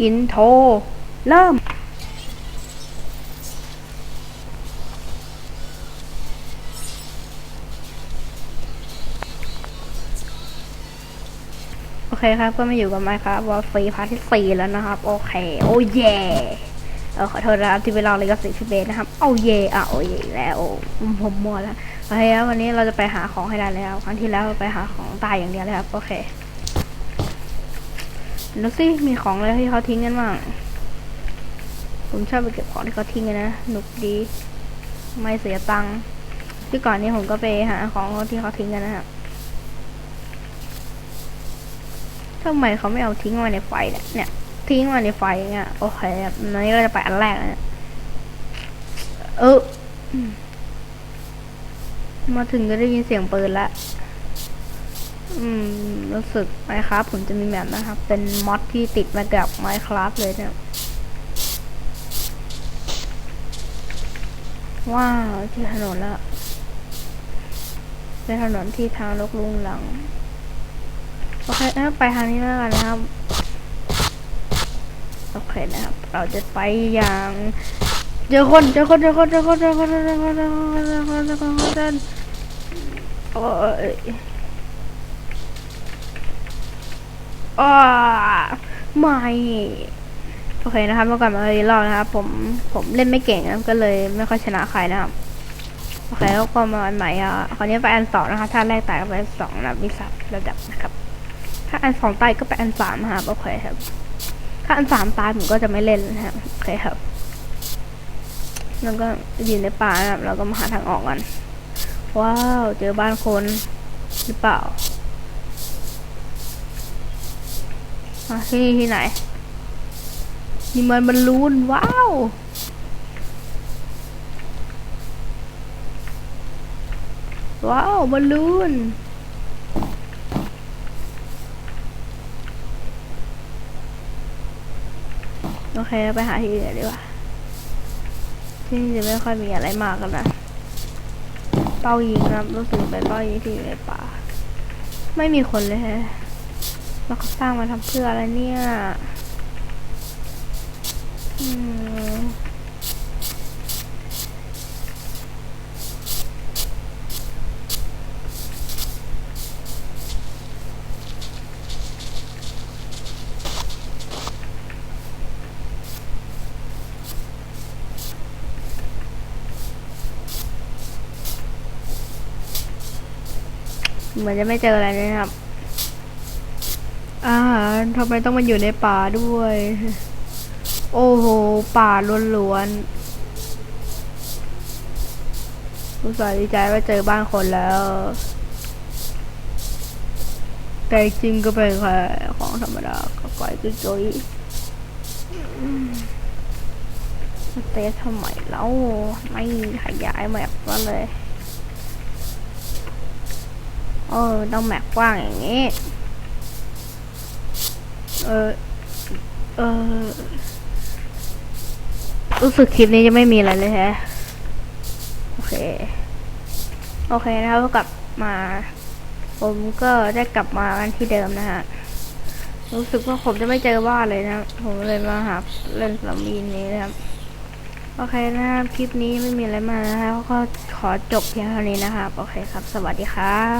อินโทรเริ่ม โอเคครับ ก็มาอยู่กับไมค์ครับวอลฟรีพาร์ทที่สี่แล้วนะครับ โอเค โอ้เย่เออขอโทษนะครับที่ไปลองเลยกับสิพี่เบสนะครับโอ้เย่อะโอ้เย่แล้วผมมัวแล้วโอเคครับวันนี้เราจะไปหาของให้ได้แล้ว ครั้งที่แล้วไปหาของตายอย่างเดียวเลยครับ โอเค ดูสิมีของอะไรที่เขาทิ้งกันบ้าง ผมชอบไปเก็บของที่เขาทิ้งกันนะหนุกดี ไม่เสียตังค์ที่ก่อนนี้ผมก็ไปหาของที่เขาทิ้งกันนะครับทำไมเขาไม่เอาทิ้งไว้ในไฟเนี่ยเนี่ย ทิ้งไว้ในไฟอย่างเงี้ยโอเคครันนี้เราจะไปอันแรกนี่ยเออมมาถึงก็ได้ยินเสียงปืนละ อืม รู้สึกไมครับ ผมจะมีแบบนะครับ เป็นมอดที่ติดมากับไมครับเลยเนี่ย ว้าวที่ถนนละเป็นถนนที่ทางลกลุงหลัง โอเคงั้นไปทางนี้แล้วกันนะครับ โอเคนะครับ เราจะไปอย่างเจอคนเจอคนเจอคนเจอคนเจอคนเจอคนเจอคนเจอคนเจอคนเจอคนเจ โอ้ยอ้าไม่โอเคนะครับเมื่อก่อนมาอีกรอบนะครับผมผมเล่นไม่เก่งนะก็เลยไม่ค่อยชนะใครนะครับโอเคแล้วก็มาอันใหม่อะคราวนี้ไปอันสองนะคะถ้าแรกตายก็ไปอันสองนะมีสับระดับนะครับ ถ้าอันสองตายก็ไปอันสามนะครับโอเคครับ ถ้าอันสามตายผมก็จะไม่เล่นนะครับโอเคครับแล้วก็ยืนในป่านะครับเราก็มาหาทางออกกันว้าวเจอบ้านคนหรือเปล่า อะที่นี่ที่ไหน นี่มันบอลลูน ว้าว ว้าวบอลลูนโอเคไปหาที่อื่นดีกว่า ที่นี่จะไม่ค่อยมีอะไรมากกันนะ เป้ายิงนะรู้สึกเป็นเป้ายิงที่อยู่ในป่า ไม่มีคนเลยฮะ แล้วเขาสร้างมาทำเพื่ออะไรเนี่ยอืมเหมือนจะไม่เจออะไรเลยครับ อาหารทำไมต้องมาอยู่ในป่าด้วย โอ้โห ป่าล้วนๆรู้สึกดีใจว่าเจอบ้านคนแล้ว แต่จริงก็เป็นแค่ของธรรมดาก็ปล่อยจุยเตะทำไมแล้ว ไม่ขยายแมปมาเลย เออ ต้องแมปกว้างอย่างนี้ เออเออรู้สึกคลิปนี้จะไม่มีอะไรเลยแฮะโอเค โอเคนะครับกลับมา ผมก็ได้กลับมากันที่เดิมนะฮะ รู้สึกว่าผมจะไม่เจอบ้านเลยนะ ผมเลยมาหาเล่นสลัมบีนนี้นะครับ โอเคนะครับ คลิปนี้ไม่มีอะไรมากนะครับก็ขอจบเพียงเท่านี้นะครับ โอเคครับ สวัสดีครับ